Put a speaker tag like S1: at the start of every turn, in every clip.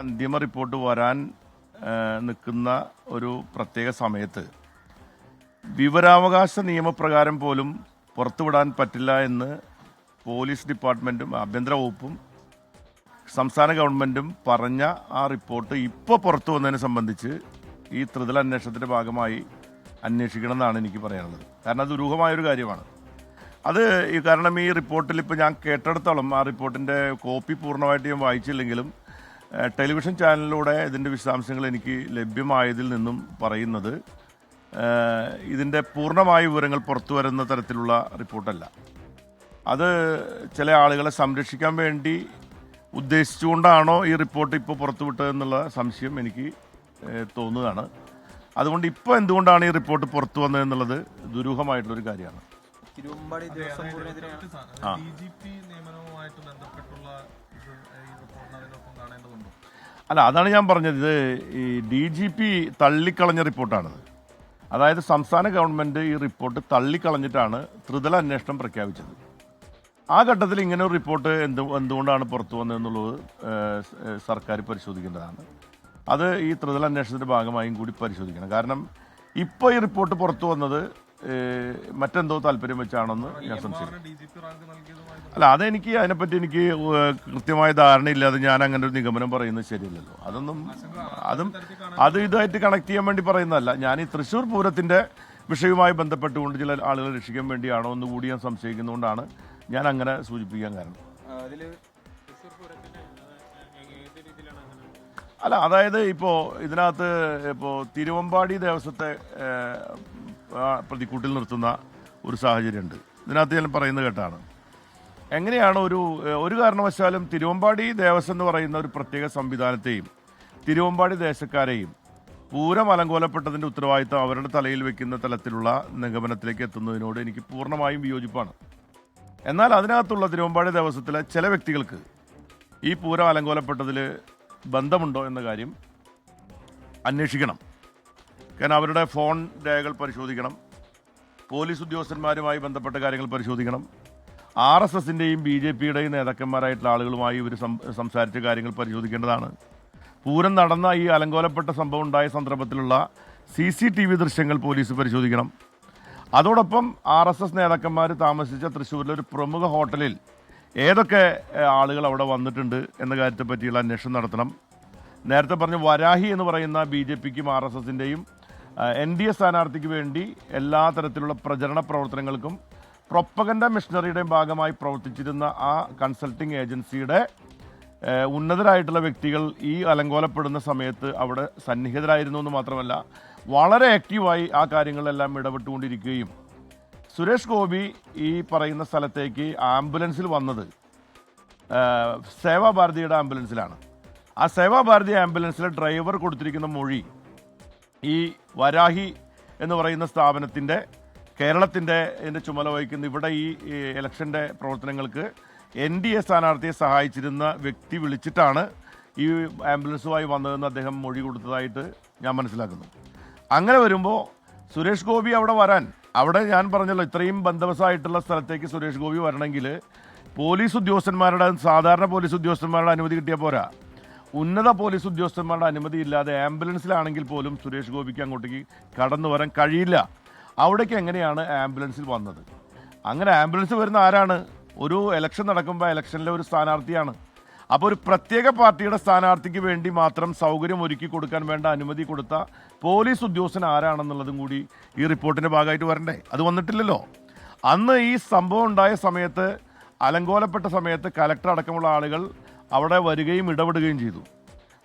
S1: അന്തിമ റിപ്പോർട്ട് വരാൻ നിൽക്കുന്ന ഒരു പ്രത്യേക സമയത്ത്. വിവരാവകാശ നിയമപ്രകാരം പോലും പുറത്തുവിടാൻ പറ്റില്ല എന്ന് പോലീസ് ഡിപ്പാർട്ട്മെന്റും ആഭ്യന്തര വകുപ്പും സംസ്ഥാന ഗവൺമെന്റും പറഞ്ഞ ആ റിപ്പോർട്ട് ഇപ്പോൾ പുറത്തു വന്നതിനെ സംബന്ധിച്ച് ഈ ത്രിതല അന്വേഷണത്തിന്റെ ഭാഗമായി അന്വേഷിക്കണം എന്നാണ് എനിക്ക് പറയാനുള്ളത്. കാരണം അത് ദുരൂഹമായൊരു കാര്യമാണ്. അത് ഈ കാരണം ഈ റിപ്പോർട്ടിൽ ഇപ്പോൾ ഞാൻ കേട്ടെടുത്തോളം ആ റിപ്പോർട്ടിന്റെ കോപ്പി പൂർണമായിട്ട് ഞാൻ വായിച്ചില്ലെങ്കിലും ടെലിവിഷൻ ചാനലിലൂടെ ഇതിന്റെ വിശദാംശങ്ങൾ എനിക്ക് ലഭ്യമായതിൽ നിന്നും പറയുന്നത് ഇതിന്റെ പൂർണമായ വിവരങ്ങൾ പുറത്തു വരുന്ന തരത്തിലുള്ള റിപ്പോർട്ടല്ല. അത് ചില ആളുകളെ സംരക്ഷിക്കാൻ വേണ്ടി ഉദ്ദേശിച്ചുകൊണ്ടാണോ ഈ റിപ്പോർട്ട് ഇപ്പോൾ പുറത്തുവിട്ടതെന്നുള്ള സംശയം എനിക്ക് തോന്നുകയാണ് അതുകൊണ്ട് ഇപ്പോൾ എന്തുകൊണ്ടാണ് ഈ റിപ്പോർട്ട് പുറത്തു വന്നതെന്നുള്ളത് ദുരൂഹമായിട്ടുള്ളൊരു കാര്യമാണ്. ആ. അല്ല അതാണ് ഞാൻ പറഞ്ഞത്. ഇത് ഈ ഡി ജി പി തള്ളിക്കളഞ്ഞ റിപ്പോർട്ടാണിത്. അതായത് സംസ്ഥാന ഗവൺമെന്റ് ഈ റിപ്പോർട്ട് തള്ളിക്കളഞ്ഞിട്ടാണ് ത്രിതല അന്വേഷണം പ്രഖ്യാപിച്ചത്. ആ ഘട്ടത്തിൽ ഇങ്ങനെ ഒരു റിപ്പോർട്ട് എന്ത് എന്തുകൊണ്ടാണ് പുറത്തു വന്നതെന്നുള്ളത് സർക്കാർ പരിശോധിക്കേണ്ടതാണ്. അത് ഈ ത്രിതല അന്വേഷണത്തിന്റെ ഭാഗമായും കൂടി പരിശോധിക്കണം. കാരണം ഇപ്പോൾ ഈ റിപ്പോർട്ട് പുറത്തു വന്നത് മറ്റെന്തോ താല്പര്യം വെച്ചാണെന്ന് ഞാൻ സംശയിക്കുന്നു. അല്ല അതെനിക്ക് അതിനെപ്പറ്റി എനിക്ക് കൃത്യമായ ധാരണയില്ലാതെ ഞാൻ അങ്ങനെ ഒരു നിഗമനം പറയുന്നത് ശരിയല്ലല്ലോ. അതൊന്നും അതും അത് ഇതായിട്ട് കണക്ട് ചെയ്യാൻ വേണ്ടി പറയുന്നതല്ല. ഞാൻ ഈ തൃശ്ശൂർ പൂരത്തിന്റെ വിഷയവുമായി ബന്ധപ്പെട്ടുകൊണ്ട് ചില ആളുകളെ രക്ഷിക്കാൻ വേണ്ടിയാണോ എന്ന് കൂടി ഞാൻ സംശയിക്കുന്നതുകൊണ്ടാണ് ഞാൻ അങ്ങനെ സൂചിപ്പിക്കാൻ കാരണം. അല്ല അതായത് ഇപ്പോൾ ഇതിനകത്ത് ഇപ്പോൾ തിരുവമ്പാടി ദേവസ്വത്തെ പ്രതിക്കൂട്ടിൽ നിർത്തുന്ന ഒരു സാഹചര്യമുണ്ട്. ഇതിനകത്ത് ഞാൻ പറയുന്നത് കേട്ടാണ്. എങ്ങനെയാണ് ഒരു ഒരു കാരണവശാലും തിരുവമ്പാടി ദേവസ്വം എന്ന് പറയുന്ന ഒരു പ്രത്യേക സംവിധാനത്തെയും തിരുവമ്പാടി ദേശക്കാരെയും പൂരം അലങ്കോലപ്പെട്ടതിന്റെ ഉത്തരവാദിത്തം അവരുടെ തലയിൽ വെക്കുന്ന തലത്തിലുള്ള നിഗമനത്തിലേക്ക് എത്തുന്നതിനോട് എനിക്ക് പൂർണമായും വിയോജിപ്പാണ്. എന്നാൽ അതിനകത്തുള്ള തിരുവമ്പാടി ദേവസ്വത്തിലെ ചില വ്യക്തികൾക്ക് ഈ പൂരം അലങ്കോലപ്പെട്ടതിൽ ബന്ധമുണ്ടോ എന്ന കാര്യം അന്വേഷിക്കണം. കാരണം അവരുടെ ഫോൺ രേഖകൾ പരിശോധിക്കണം. പോലീസ് ഉദ്യോഗസ്ഥന്മാരുമായി ബന്ധപ്പെട്ട കാര്യങ്ങൾ പരിശോധിക്കണം. ആർ എസ് എസിന്റെയും ബി ജെ പിയുടെയും നേതാക്കന്മാരായിട്ടുള്ള ആളുകളുമായി ഇവർ സംസാരിച്ച കാര്യങ്ങൾ പരിശോധിക്കേണ്ടതാണ്. പൂരം നടന്ന ഈ അലങ്കോലപ്പെട്ട സംഭവം ഉണ്ടായ സന്ദർഭത്തിലുള്ള സി സി ടി വി ദൃശ്യങ്ങൾ പോലീസ് പരിശോധിക്കണം. അതോടൊപ്പം ആർ എസ് എസ് നേതാക്കന്മാർ താമസിച്ച തൃശ്ശൂരിലെ ഒരു പ്രമുഖ ഹോട്ടലിൽ ഏതൊക്കെ ആളുകൾ അവിടെ വന്നിട്ടുണ്ട് എന്ന കാര്യത്തെ പറ്റിയുള്ള അന്വേഷണം നടത്തണം. നേരത്തെ പറഞ്ഞ വരാഹി എന്ന് പറയുന്ന ബി ജെ പിക്കും ആർ എസ് എസിന്റെയും എൻ ഡി എ സ്ഥാനാർത്ഥിക്ക് വേണ്ടി എല്ലാ തരത്തിലുള്ള പ്രചരണ പ്രവർത്തനങ്ങൾക്കും പ്രൊപ്പഗൻഡ മിഷണറിയുടെയും ഭാഗമായി പ്രവർത്തിച്ചിരുന്ന ആ കൺസൾട്ടിംഗ് ഏജൻസിയുടെ ഉന്നതരായിട്ടുള്ള വ്യക്തികൾ ഈ അലങ്കോലപ്പെടുന്ന സമയത്ത് അവിടെ സന്നിഹിതരായിരുന്നു എന്ന് മാത്രമല്ല വളരെ ആക്റ്റീവായി ആ കാര്യങ്ങളിലെല്ലാം ഇടപെട്ടുകൊണ്ടിരിക്കുകയും സുരേഷ് ഗോപി ഈ പറയുന്ന സ്ഥലത്തേക്ക് ആംബുലൻസിൽ വന്നത് സേവാഭാരതിയുടെ ആംബുലൻസിലാണ്. ആ സേവാഭാരതി ആംബുലൻസിലെ ഡ്രൈവർ കൊടുത്തിരിക്കുന്ന മൊഴി ഈ വരാഹി എന്ന് പറയുന്ന സ്ഥാപനത്തിന്റെ കേരളത്തിന്റെ ഇതിന്റെ ചുമല വഹിക്കുന്ന ഇവിടെ ഈ ഇലക്ഷന്റെ പ്രവർത്തനങ്ങൾക്ക് എൻ ഡി എ സ്ഥാനാർത്ഥിയെ സഹായിച്ചിരുന്ന വ്യക്തി വിളിച്ചിട്ടാണ് ഈ ആംബുലൻസുമായി വന്നതെന്ന് അദ്ദേഹം മൊഴി കൊടുത്തതായിട്ട് ഞാൻ മനസ്സിലാക്കുന്നു. അങ്ങനെ വരുമ്പോൾ സുരേഷ് ഗോപി അവിടെ വരാൻ അവിടെ ഞാൻ പറഞ്ഞല്ലോ ഇത്രയും ബന്ധവസായിട്ടുള്ള സ്ഥലത്തേക്ക് സുരേഷ് ഗോപി വരണമെങ്കിൽ പോലീസ് ഉദ്യോഗസ്ഥന്മാരുടെ സാധാരണ പോലീസ് ഉദ്യോഗസ്ഥന്മാരുടെ അനുമതി കിട്ടിയാൽ പോരാ. ഉന്നത പോലീസ് ഉദ്യോഗസ്ഥന്മാരുടെ അനുമതി ഇല്ലാതെ ആംബുലൻസിലാണെങ്കിൽ പോലും സുരേഷ് ഗോപിക്ക് അങ്ങോട്ടേക്ക് കടന്നു വരാൻ കഴിയില്ല. അവിടേക്ക് എങ്ങനെയാണ് ആംബുലൻസിൽ വന്നത്? അങ്ങനെ ആംബുലൻസ് വരുന്ന ആരാണ്? ഒരു ഇലക്ഷൻ നടക്കുമ്പോൾ ഇലക്ഷനിലെ ഒരു സ്ഥാനാർത്ഥിയാണ്. അപ്പോൾ ഒരു പ്രത്യേക പാർട്ടിയുടെ സ്ഥാനാർത്ഥിക്ക് വേണ്ടി മാത്രം സൗകര്യം ഒരുക്കി കൊടുക്കാൻ വേണ്ട അനുമതി കൊടുത്ത പോലീസ് ഉദ്യോഗസ്ഥൻ ആരാണെന്നുള്ളതും കൂടി ഈ റിപ്പോർട്ടിന്റെ ഭാഗമായിട്ട് വരണ്ടേ? അത് വന്നിട്ടില്ലല്ലോ. അന്ന് ഈ സംഭവം ഉണ്ടായ സമയത്ത് അലങ്കോലപ്പെട്ട സമയത്ത് കലക്ടർ അടക്കമുള്ള ആളുകൾ അവിടെ വരികയും ഇടപെടുകയും ചെയ്തു.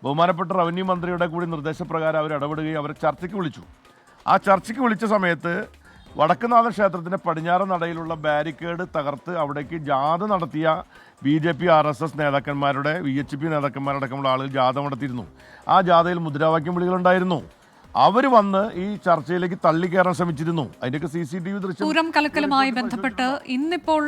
S1: ബഹുമാനപ്പെട്ട റവന്യൂ മന്ത്രിയുടെ കൂടി നിർദ്ദേശപ്രകാരം അവർ ഇടപെടുകയും അവരെ ചർച്ചയ്ക്ക് വിളിച്ചു. ആ ചർച്ചയ്ക്ക് വിളിച്ച സമയത്ത് വടക്കുനാഥ ക്ഷേത്രത്തിന്റെ പടിഞ്ഞാറ് നടയിലുള്ള ബാരിക്കേഡ് തകർത്ത് അവിടേക്ക് ജാഥ നടത്തിയ B J P R S S നേതാക്കന്മാരുടെ വി എച്ച് പി നേതാക്കന്മാരടക്കമുള്ള ആളുകൾ ജാഥ നടത്തിയിരുന്നു. ആ ജാഥയിൽ മുദ്രാവാക്യം വിളികളുണ്ടായിരുന്നു. അവർ വന്ന് ഈ ചർച്ചയിലേക്ക് തള്ളി കയറാൻ ശ്രമിച്ചിരുന്നു. അതിന്റെയൊക്കെ സി സി ടി വി ദൃശ്യം
S2: പൂരം കലക്കലുമായി ബന്ധപ്പെട്ട് ഇന്നിപ്പോൾ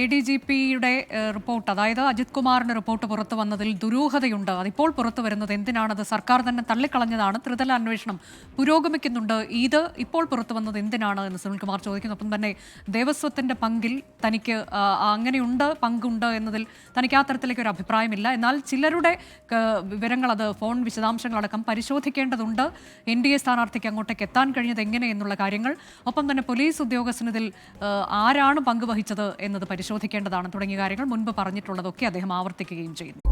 S2: എ ഡി ജി പിയുടെ റിപ്പോർട്ട് അതായത് അജിത് കുമാറിന്റെ റിപ്പോർട്ട് പുറത്തു വന്നതിൽ ദുരൂഹതയുണ്ട്. അതിപ്പോൾ പുറത്തു വരുന്നത് എന്തിനാണത്? സർക്കാർ തന്നെ തള്ളിക്കളഞ്ഞതാണ്. ത്രിതല അന്വേഷണം പുരോഗമിക്കുന്നുണ്ട്. ഇത് ഇപ്പോൾ പുറത്തു വന്നത് എന്തിനാണ് എന്ന് സുനിൽകുമാർ ചോദിക്കുന്നു. ഒപ്പം തന്നെ ദേവസ്വത്തിന്റെ പങ്കിൽ തനിക്ക് അങ്ങനെയുണ്ട് പങ്കുണ്ട് എന്നതിൽ തനിക്ക് ആ തരത്തിലേക്ക് ഒരു അഭിപ്രായമില്ല. എന്നാൽ ചിലരുടെ വിവരങ്ങൾ അത് ഫോൺ വിശദാംശങ്ങളടക്കം പരിശോധിക്കേണ്ടതുണ്ട്. എൻ ഡി എ സ്ഥാനാർത്ഥിക്ക് അങ്ങോട്ടേക്ക് എത്താൻ കഴിഞ്ഞത് എങ്ങനെ എന്നുള്ള കാര്യങ്ങൾ ഒപ്പം തന്നെ പോലീസ് ഉദ്യോഗസ്ഥനതിൽ ആരാണ് പങ്കുവഹിച്ചത് എന്നത് പരിശോധിക്കേണ്ടതാണ് തുടങ്ങിയ കാര്യങ്ങൾ മുൻപ് പറഞ്ഞിട്ടുള്ളതൊക്കെ അദ്ദേഹം ആവർത്തിക്കുകയും ചെയ്യുന്നു.